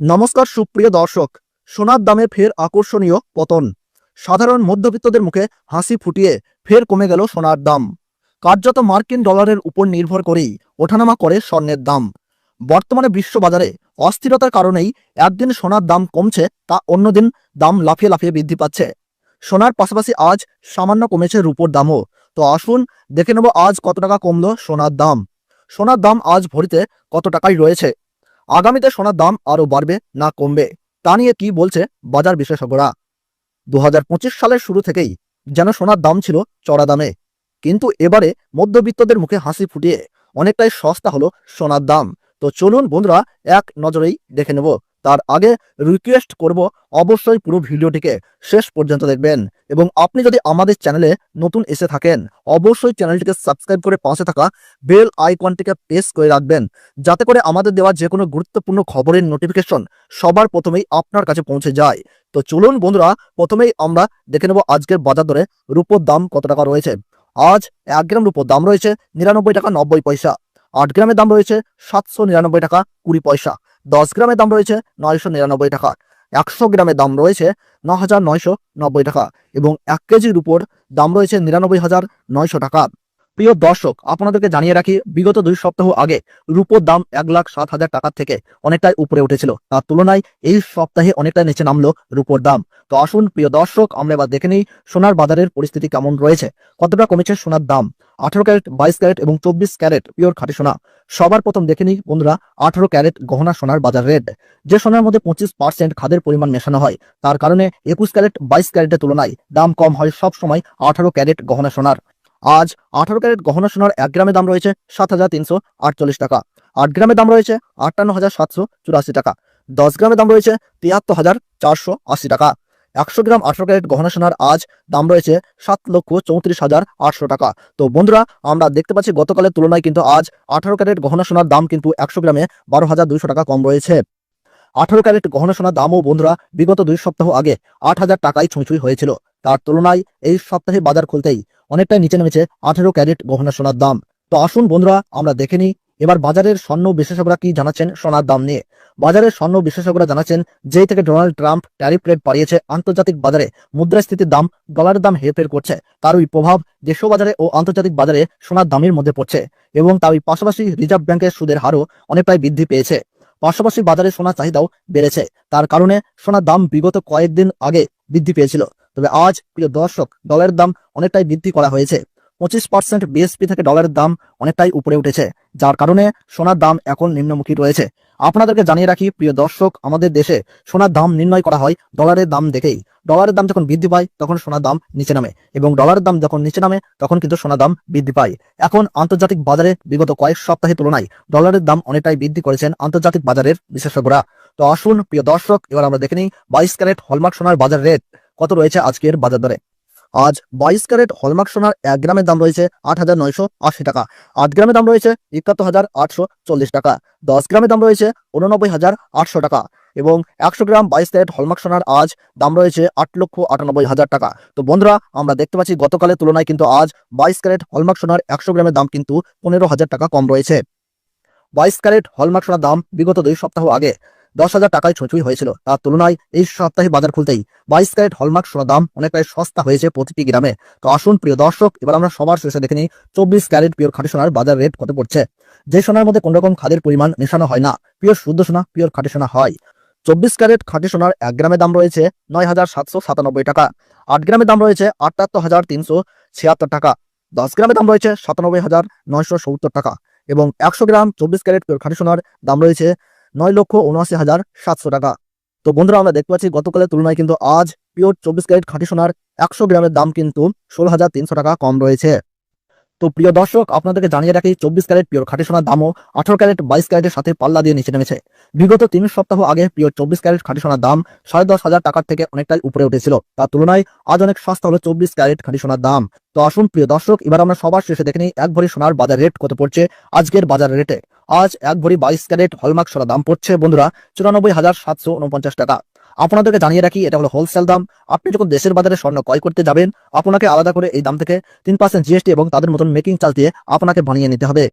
নমস্কার সুপ্রিয় দর্শক, সোনার দামে ফের আকর্ষণীয় পতন। সাধারণ মধ্যবিত্তদের মুখে হাসি ফুটিয়ে ফের কমে গেল সোনার দাম। কার্যত মার্কিন ডলারের উপর নির্ভর করেই ওঠানামা করে স্বর্ণের দাম। বর্তমানে বিশ্ববাজারে অস্থিরতার কারণেই একদিন সোনার দাম কমছে তা অন্যদিন দাম লাফিয়ে লাফিয়ে বৃদ্ধি পাচ্ছে। সোনার পাশাপাশি আজ সামান্য কমেছে রূপোর দামও। তো আসুন দেখে নেব আজ কত টাকা কমলো সোনার দাম। সোনার দাম আজ ভরিতে কত টাকায় রয়েছে। আগামীতে সোনার দাম আরও বাড়বে না কমবে, তা নিয়ে কি বলছে বাজার বিশেষজ্ঞরা দু হাজার পঁচিশ সালের শুরু থেকেই যেন সোনার দাম ছিল চড়া দামে, কিন্তু এবারে মধ্যবিত্তদের মুখে হাসি ফুটিয়ে অনেকটাই সস্তা হলো সোনার দাম। তো চলুন বন্ধুরা এক নজরেই দেখে নেব। তার আগে রিকোয়েস্ট করব অবশ্যই পুরো ভিডিওটিকে শেষ পর্যন্ত দেখবেন। এবং আপনি যদি আমাদের চ্যানেলে নতুন এসে থাকেন, অবশ্যই চ্যানেলটিকে সাবস্ক্রাইব করে পাশে থাকা বেল আইকনটিকে প্রেস করে রাখবেন। যাতে করে আমাদের দেওয়া যে কোনো গুরুত্বপূর্ণ খবরের নোটিফিকেশন সবার প্রথমেই আপনার কাছে পৌঁছে যায়। তো চলুন বন্ধুরা, প্রথমেই আমরা দেখে নেব আজকের বাজার দরে রূপোর দাম কত টাকা রয়েছে। আজ এক গ্রাম রূপোর দাম রয়েছে নিরানব্বই টাকা নব্বই পয়সা। আট গ্রামের দাম রয়েছে সাতশো নিরানব্বই টাকা কুড়ি পয়সা। দশ গ্রামের দাম রয়েছে নয়শো নিরানব্বই টাকা, একশো গ্রামের দাম রয়েছে ন হাজার নয়শো নব্বই টাকা এবং এক কেজির উপর দাম রয়েছে নিরানব্বই হাজার নয়শো টাকা। প্রিয় দর্শক, আপনাদেরকে জানিয়ে রাখি, বিগত দুই সপ্তাহ আগে রূপোর দাম এক লাখ সাত হাজার টাকার থেকে অনেকটাই উপরে উঠেছিল। তার তুলনায় এই সপ্তাহে অনেকটাই নিচে নামলো রূপোর দাম। তো আসুন, প্রিয় দর্শক, আমরা এবার দেখে নিই সোনার বাজারের পরিস্থিতি কেমন রয়েছে। কতটা কমেছে সোনার দাম? আঠারো ক্যারেট, বাইশ ক্যারেট এবং চব্বিশ ক্যারেট পিওর খাঁটি সোনা। সবার প্রথম দেখে নিই, বন্ধুরা, আঠারো ক্যারেট গহনা সোনার বাজার রেট। যে সোনার মধ্যে পঁচিশ পার্সেন্ট খাদের পরিমাণ মেশানো হয়, তার কারণে একুশ ক্যারেট, বাইশ ক্যারেটের তুলনায় দাম কম হয় সব সময় আঠারো ক্যারেট গহনা সোনার। আজ আঠারো ক্যারেট গহনা সোনার এক গ্রামের দাম রয়েছে সাত হাজার তিনশো আটচল্লিশ টাকা। আট গ্রামের দাম রয়েছে আটান্ন হাজার সাতশো চুরাশি টাকা। দশ গ্রামের দাম রয়েছে তিয়াত্তর হাজার চারশো আশি টাকা। একশো গ্রাম আঠারো ক্যারেট গহনা সোনার আজ দাম রয়েছে সাত লক্ষ চৌত্রিশ হাজার আটশো টাকা। তো বন্ধুরা, আমরা দেখতে পাচ্ছি গতকালের তুলনায় কিন্তু আজ আঠারো ক্যারেট গহনা সোনার দাম কিন্তু একশো গ্রামে বারো হাজার দুইশো টাকা কম রয়েছে। আঠারো ক্যারেট গহনা সোনার দামও বন্ধুরা বিগত দুই সপ্তাহ আগে আট হাজার টাকায় ছুঁই হয়েছিল। তার তুলনায় এই সপ্তাহে বাজার খুলতেই অনেকটাই নিচে নেমেছে আঠেরো ক্যারেট গহনা সোনার দাম। তো আসুন বন্ধুরা, আমরা দেখে নিই, এবার বাজারের স্বর্ণ বিশেষজ্ঞরা কি জানাচ্ছেন সোনার দাম নিয়ে? বাজারের স্বর্ণ বিশেষজ্ঞরা জানাচ্ছেন, যেই থেকে ডোনাল্ড ট্রাম্প ট্যারিফ রেট বাড়িয়েছে আন্তর্জাতিক বাজারে, মুদ্রাস্ফীতির দাম ডলারের দাম হেরফের করছে। তার ওই প্রভাব দেশীয় বাজারে ও আন্তর্জাতিক বাজারে সোনার দামের মধ্যে পড়ছে এবং তারই পাশাপাশি রিজার্ভ ব্যাংকের সুদের হারও অনেকটাই বৃদ্ধি পেয়েছে। পাশাপাশি বাজারে সোনার চাহিদাও বেড়েছে। তার কারণে সোনার দাম বিগত কয়েকদিন আগে বৃদ্ধি পেয়েছিল। তবে আজ, প্রিয় দর্শক ডলারের দাম অনেকটাই বৃদ্ধি করা হয়েছে। পঁচিশ পার্সেন্ট বিএসপি থেকে ডলারের দাম অনেকটাই উপরে উঠেছে, যার কারণে সোনার দাম এখন নিম্নমুখী রয়েছে। আপনাদেরকে জানিয়ে রাখি, প্রিয় দর্শক, আমাদের দেশে সোনার দাম নির্ণয় করা হয় ডলারের দাম দেখেই। ডলারের দাম যখন বৃদ্ধি পায়, তখন সোনার দাম নিচে নামে এবং ডলারের দাম যখন নিচে নামে, তখন কিন্তু সোনার দাম বৃদ্ধি পায়। এখন আন্তর্জাতিক বাজারে বিগত কয়েক সপ্তাহের তুলনায় ডলারের দাম অনেকটাই বৃদ্ধি করেছেন আন্তর্জাতিক বাজারের বিশেষজ্ঞরা। তো আসুন, প্রিয় দর্শক, এবার আমরা দেখে নিই, বাইশ ক্যারেট হলমার্ক সোনার বাজার রেট। কত রয়েছে আজকের বাজার দরে? আজ বাইশ ক্যারেট হলমার্ক সোনার এক গ্রামের দাম রয়েছে আট হাজার নয়শো আশি টাকা। আট গ্রামের দাম রয়েছে একাত্তর হাজার আটশো চল্লিশ টাকা। দশ গ্রামের দাম রয়েছে উননব্বই হাজার আটশো টাকা এবং একশো গ্রাম বাইশ ক্যারেট হলমার্ক সোনার আজ দাম রয়েছে আট লক্ষ আটানব্বই হাজার টাকা। তো বন্ধুরা, আমরা দেখতে পাচ্ছি গতকালের তুলনায় কিন্তু আজ বাইশ ক্যারেট হলমার্ক সোনার একশো গ্রামের দাম কিন্তু পনেরো হাজার টাকা কম রয়েছে। বাইশ ক্যারেট হলমার্ক সোনার দাম বিগত দুই সপ্তাহ আগে দশ হাজার টাকায় ছুঁচুই হয়েছিল। তার তুলনায় এই সপ্তাহে বাজার খুলতেই বাইশ ক্যারেট হলমার্ক সোনার দাম অনেকটাই সস্তা হয়েছে প্রতিটি গ্রামে। তো আসুন, প্রিয় দর্শক, এবার আমরা সবার শেষে দেখে নিই চব্বিশ ক্যারেট পিওর খাঁটি সোনার বাজার রেট কত পড়ছে। যে সোনার মধ্যে কোন রকম খাদের পরিমাণ মেশানো হয় না। পিওর শুদ্ধ সোনা, পিওর খাঁটি সোনা হয়। চব্বিশ ক্যারেট খাঁটি সোনার এক গ্রামের দাম রয়েছে নয় হাজার সাতশো সাতানব্বই টাকা। আট গ্রামের দাম রয়েছে আটাত্তর হাজার তিনশো ছিয়াত্তর টাকা। দশ গ্রামের দাম রয়েছে সাতানব্বই হাজার নয়শো সত্তর টাকা। এবং একশো গ্রাম চব্বিশ ক্যারেট পিওর খাঁটি সোনার দাম রয়েছে নয় লক্ষ উনআশি হাজার সাতশো টাকা। তো বন্ধুরা, আমরা দেখতে পাচ্ছি গতকালের তুলনায় কিন্তু আজ পিওর চব্বিশ ক্যারেট খাঁটি সোনার একশো গ্রামের দাম কিন্তু ষোলো হাজার তিনশো টাকা কম রয়েছে। তো প্রিয় দর্শক, আপনাদেরকে জানিয়ে রাখি, চব্বিশ ক্যারেট পিওর খাঁটি সোনার দামও আঠারো ক্যারেট বাইশ ক্যারেটের সাথে পাল্লা দিয়ে নিচে নেমেছে। বিগত তিন সপ্তাহ আগে পিওর চব্বিশ ক্যারেট খাঁটি সোনার দাম সাড়ে দশ হাজার টাকার থেকে অনেকটাই উপরে উঠেছিল। তার তুলনায় আজ অনেক সস্তা হলো চব্বিশ ক্যারেট খাঁটি সোনার দাম। তো আসুন প্রিয় দর্শক, এবার আমরা সবার শেষে দেখে নিই, এক ভরি সোনার বাজার রেট কত পড়ছে আজকের বাজার রেটে। আজ এক ভরি বাইশ ক্যারেট হলমার্ক সরা দাম পড়ছে, বন্ধুরা চুরানব্বই হাজার সাতশো উনপঞ্চাশ টাকা। আপনাদেরকে জানিয়ে রাখি, এটা হলো হোলসেল দাম। আপনি যখন দেশের বাজারে স্বর্ণ ক্রয় করতে যাবেন, আপনাকে আলাদা করে এই দাম থেকে তিন পার্সেন্ট জিএসটি এবং তাদের মতন মেকিং চাল দিয়ে আপনাকে বানিয়ে নিতে হবে।